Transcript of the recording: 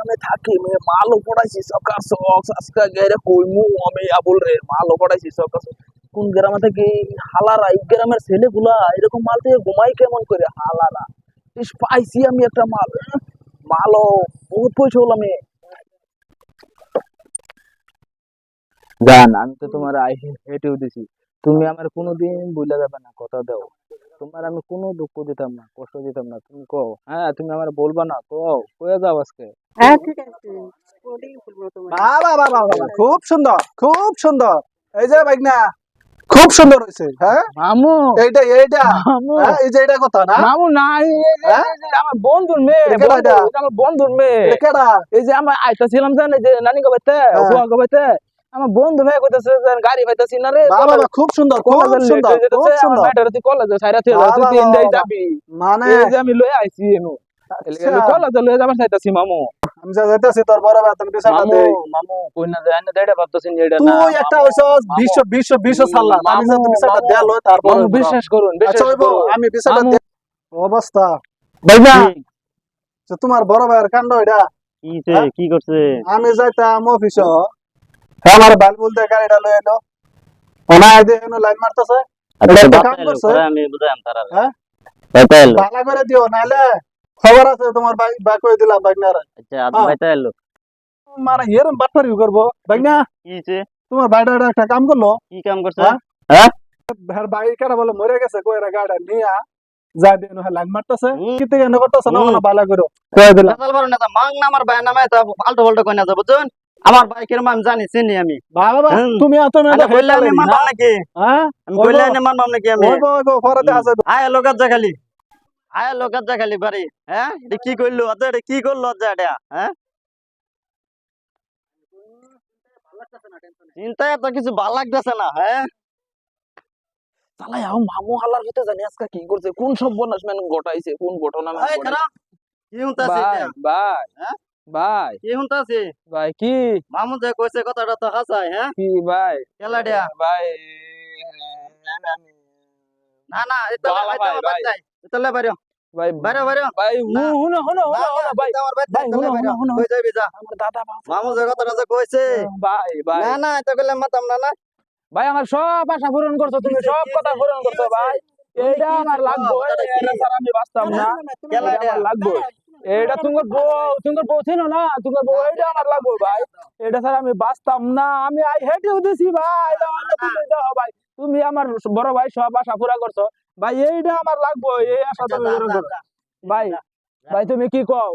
গ্রামে থাকি মে মালও পড়াইছি সকাল সক আজকে গেরে কইমু আমি আবুল রে, মালও পড়াইছি সকাল কোন গ্রামে থেকে, হালারা, এই গ্রামের ছেলেগুলা এরকম মাল থেকে ঘুমাই কেমন করে? হালারা। পাইছি আমি একটা মাল মালও, বহুত পয়সা হলো আমি। গান আমি তো তোমার আই হেঁটেও দিছি। তুমি আমার কোনোদিন ভুলে যাবে না, কথা দাও। তোমার আমি কোনো দুঃখ দিতাম না কষ্ট দিতাম না। তুমি কও হ্যাঁ তুমি আমার বলবা না কও কয়ে যাও আজকে। হ্যাঁ ঠিক আছে বাবা বাবা বাবা খুব সুন্দর খুব সুন্দর। এই যে ভাইগনা খুব সুন্দর হয়েছে হ্যাঁ? মামু এইটা এইটা। মামু। হ্যাঁ, এই যে এটা কথা না? মামু না হ্যাঁ? এই যে আমার বন্ধুর মেয়ে এটা কেডা বন্ধু, এটা? এটা আমার বন্ধুর মেয়ে। কেডা? এই যে আমার আইতা ছিলাম জানে যে নানি গবাইতে হ্যাঁ। আমার বন্ধু মেয়ে কইতাছে যে গাড়ি পাইতাছি না রে। বাবা বাবা খুব সুন্দর খুব সুন্দর খুব সুন্দর। ম্যাটারে তুই কলেজে ছাইরা তুই তুই তিন যাবি। মানে এই যে আমি লয়ে আইছি এনু। আচ্ছা, কলেজে লয়ে যাবার চাইতাছি মামু। আমি যা যাইতেছি তোর বড় ভাই দে মামু কই না যায় না দেড়া ভাবতাছি এটা না তুই একটা হইছস মামু। বিশ্ব বিশ্ব বিশ্ব আমি যা দেল তারপর মামু বিশ্বাস করুন আচ্ছা বিশ্বাস করুন। আমি মামু। দে- অবস্থা? ভাইয়া। যে তোমার বড় ভাইয়ের কাণ্ড এটা। কিছে হ্যাঁ? কি করছে? আমি যাইতাম অফিস। আমার বাল বলতে গাড়িটা লয়ে এলো। ওনায় দিয়ে এনো লাইন মারতেছে। আচ্ছা? আমি বুঝাইম তারা হ্যাঁ? ভালো করে দিও নাহলে খবর আছে তোমার ভাই ভাই কই দিলাম বাইকনার আচ্ছা আপনি হ্যাঁ। বাতাইলো মারা এরম বাটপারি করব। বাইকনা কিছে তোমার ভাইটা এটা একটা কাম করল। কি কাম করছে? হ্যাঁ? হ্যাঁ? ভাই কেন বলে মরে গেছে কই এরা গাড়ি নিয়া যা দিয়ে নো লাইন মারতেছে। কি থেকে করতেছে না। ওনা ভালো করে কই দিলাম। মাং না আমার ভাই নামে তা পাল্টো পাল্টো কই না যাব বুঝুন আমার ভাই কিরম আমি জানি চিনি আমি। বাবা তুমি এত মেয়ে কইলে আমি মানবাম নাকি? হ্যাঁ? আমি কইলে আমি মানবাম নাকি আমি? ওইবো ওইবো পরে দেখা আয় লোকাত যা খালি। আয় লোকাত যা খালি বাড়ি। হ্যাঁ? এটা কি কইলো এটা কি করল আচ্ছা এটা? হ্যাঁ? চিন্তায় তো কিছু ভালো লাগতেছে না হ্যাঁ? আও মামু হালার জানি আজকে কি করছে কোন সব বনাস ম্যান ঘটাইছে কোন ঘটনা ম্যান কি ভাই ভাই। হ্যাঁ? ভাই। কি হুনতাছে ভাই কি? মামু যে কইছে কথাটা তো হাসায় হ্যাঁ? কি ভাই? কেলা দেয়া ভাই না না এটা ভাই, ভাই। এটা বাইরে। ভাই বাইরে বাইরে। ভাই না। হুনো হুনো হুনো হুনো ভাই। ভাই, হুনো, হুনো, হুনো। কই যাবি যা। আমার দাদা যে কথাটা যে কইছে। ভাই ভাই। না না এটা কইলে মাতাম না না। ভাই আমার সব আশা পূরণ করছ তুমি সব কথা পূরণ করছ ভাই। এইটা আমার লাগবে আমি বাঁচতাম না লাগবে। এটা তোমার বউ তোমার বউ ছিল না? তোমার বউ এটা আমার লাগবো ভাই। এটা স্যার আমি বাঁচতাম না। আমি আই হেঁটেও দিছি ভাই। ভাই। তুমি আমার বড় ভাই সব আশা পুরা করছ। ভাই এইটা আমার লাগবো। এই আশা তুমি আচ্ছা, আচ্ছা, করো। আচ্ছা। ভাই ভাই তুমি কি কও?